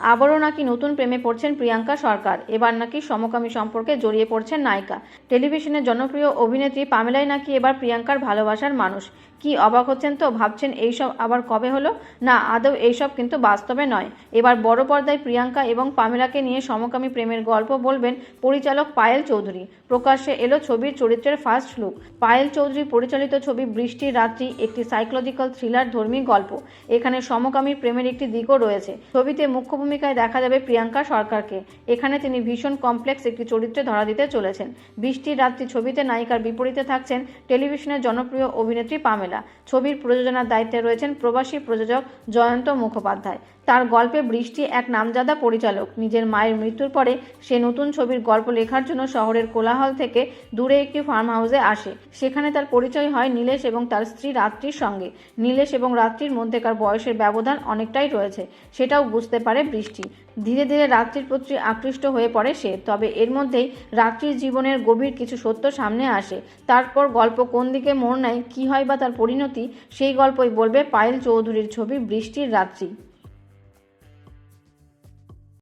আবারও নাকি নতুন প্রেমে পড়ছেন প্রিয়াঙ্কা সরকার। এবার নাকি সমকামী সম্পর্কে জড়িয়ে পড়ছেন নায়িকা। টেলিভিশনের জনপ্রিয় অভিনেত্রী পামেলাই নাকি এবার প্রিয়াঙ্কার ভালোবাসার মানুষ। কি অবাক হচ্ছেন তো, ভাবছেন এইসব আবার কবে হলো? না, আদৌ এইসব কিন্তু বাস্তবে নয়। এবার বড় পর্দায় প্রিয়াঙ্কা এবং পামেলাকে নিয়ে সমকামী প্রেমের গল্প বলবেন পরিচালক পায়েল চৌধুরী। প্রকাশ্যে এলো ছবির চরিত্রের ফার্স্ট লুক পায়েল চৌধুরী পরিচালিত ছবি বৃষ্টির রাত্রি, একটি সাইকোলজিক্যাল থ্রিলার ধর্মী গল্প। এখানে সমকামী প্রেমের একটি দিকও রয়েছে। ছবিতে মুখ্য ভূমিকায় দেখা যাবে প্রিয়াঙ্কা সরকারকে। এখানে তিনি ভীষণ কমপ্লেক্স একটি চরিত্রে ধরা দিতে চলেছেন। বৃষ্টির রাত্রি ছবিতে নায়িকার বিপরীতে থাকছেন টেলিভিশনের জনপ্রিয় অভিনেত্রী পামেলা। ছবির প্রযোজনার দায়িত্বে রয়েছেন প্রবাসী প্রযোজক জয়ন্ত মুখোপাধ্যায়। তার গল্পে বৃষ্টি এক নামজাদা পরিচালক। নিজের মায়ের মৃত্যুর পরে সে নতুন ছবির গল্প লেখার জন্য শহরের কোলাহল থেকে দূরে একটি ফার্ম হাউসে আসে। সেখানে তার পরিচয় হয় নীলেশ এবং তার স্ত্রী রাত্রির সঙ্গে। নীলেশ এবং রাত্রির মধ্যেকার বয়সের ব্যবধান অনেকটাই রয়েছে, সেটাও বুঝতে পারে বৃষ্টি। ধীরে ধীরে রাত্রির প্রতি আকৃষ্ট হয়ে পড়ে সে, তবে এর মধ্যেই রাত্রির জীবনের গভীর কিছু সত্য সামনে আসে। তারপর গল্প কোন দিকে মোড় নেয়, কী হয় বা তার পরিণতি, সেই গল্পই বলবে পায়েল চৌধুরীর ছবি বৃষ্টির রাত্রি।